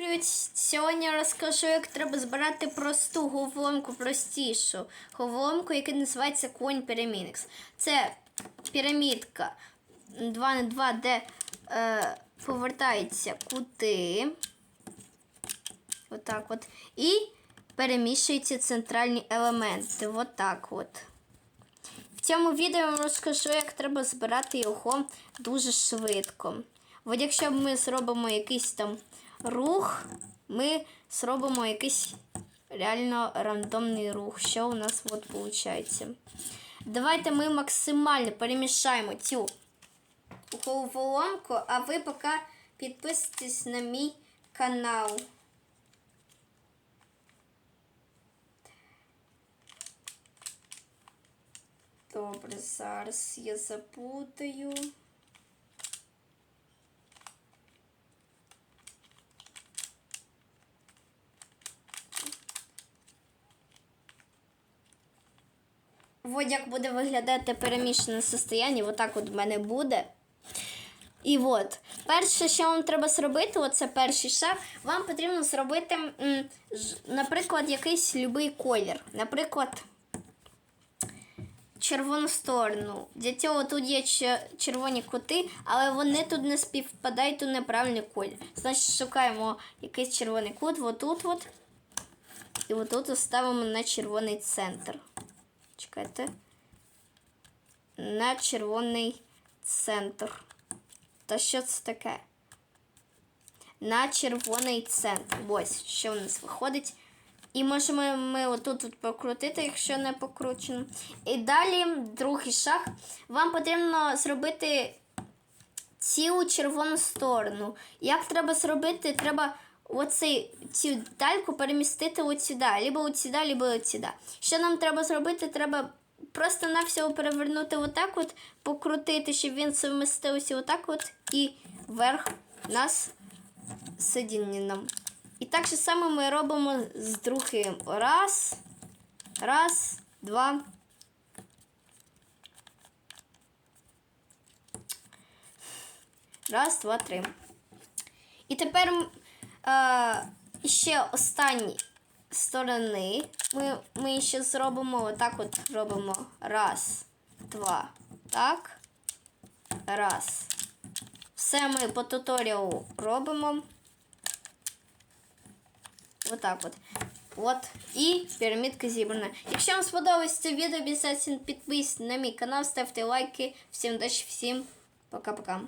Привіт! Сьогодні розкажу, як треба збирати просту головоломку, простішу головоломку, яка називається Coin Pyramids. Це пірамідка 2 на 2, де е, повертаються кути. Отак от. І перемішуються центральні елементи. Отак от. В цьому відео я розкажу, як треба збирати його дуже швидко. От якщо ми зробимо якийсь там рух, ми зробимо якийсь реально рандомний рух. Що у нас от виходить? Давайте ми максимально перемішаємо цю головоломку, а ви поки підписуйтесь на мій канал. Добре, зараз я запутаю. От як буде виглядати перемішане состояння, отак от в мене буде. І от, перше, що вам треба зробити, оце перший шаг, вам потрібно зробити, наприклад, якийсь любий колір. Наприклад, червону сторону. Для цього тут є червоні кути, але вони тут не співпадають у неправильний колір. Значить, шукаємо якийсь червоний кут, отут от. І отут ставимо на червоний центр. Чекайте. На червоний центр. Та що це таке? На червоний центр. Ось, що в нас виходить. І можемо ми отут от покрутити, якщо не покручено. І далі другий шаг. Вам потрібно зробити цілу червону сторону. Як треба зробити? Треба оцей, цю дальку перемістити от сюди, либо от сюди, либо от сюди. Що нам треба зробити? Треба просто навсього перевернути отак от, покрутити, щоб він совмістився отак от і вверх нас сидіння нам. І так же саме ми робимо з другим. Раз, раз, два. Раз, два, три. І тепер ще останні сторони. Ми, ми ще зробимо отак от робимо. Раз, два. Так. Раз. Все ми по туторіалу робимо. Отак от. От. І пірамідка зібрана. Якщо вам сподобалось це відео, обов'язково підписуйтесь на мій канал, ставте лайки. Всім удачі, всім пока-пока.